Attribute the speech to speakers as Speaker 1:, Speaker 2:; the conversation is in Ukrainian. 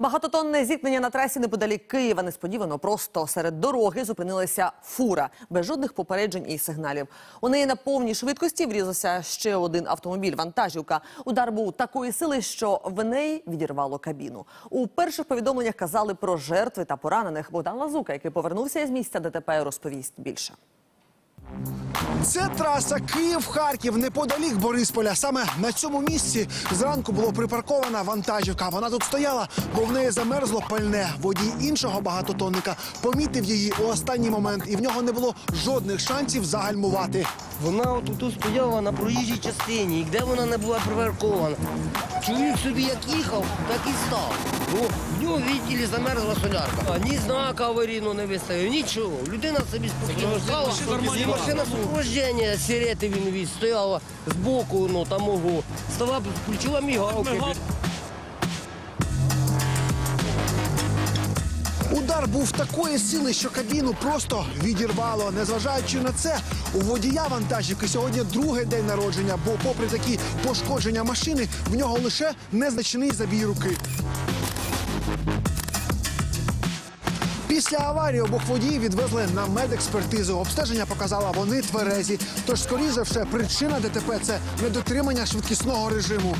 Speaker 1: Багатотонне зіткнення на трасі неподалік Києва. Несподівано просто серед дороги зупинилася фура без жодних попереджень і сигналів. У неї на повній швидкості врізався ще один автомобіль. Вантажівка. Удар був такої сили, що в неї відірвало кабіну. У перших повідомленнях казали про жертви та поранених. Богдан Лазука, який повернувся із місця ДТП, розповість більше.
Speaker 2: Це траса Київ-Харків неподалік Борисполя. Саме на цьому місці зранку було припаркована вантажівка. Вона тут стояла, бо в неї замерзло пальне. Водій іншого багатотонника помітив її у останній момент, і в нього не було жодних шансів загальмувати.
Speaker 3: Вона от тут стояла на проїжджій частині, і де вона не була припаркована. Чоловік собі як їхав, так і став. Бо в нього відділі замерзла солярка. А ні знака аварійного не виставив, нічого. Людина собі спокійно стала. І машина супроводження, сірети він віз, стояла збоку, ну там ого. Стала, включила мігалки.
Speaker 2: Удар був такої сили, що кабіну просто відірвало. Незважаючи на це, у водія вантажівки сьогодні другий день народження, бо, попри такі пошкодження машини, в нього лише незначний забій руки. Після аварії обох водіїв відвезли на медекспертизу. Обстеження показало, вони тверезі. Тож, скоріше все, причина ДТП це недотримання швидкісного режиму.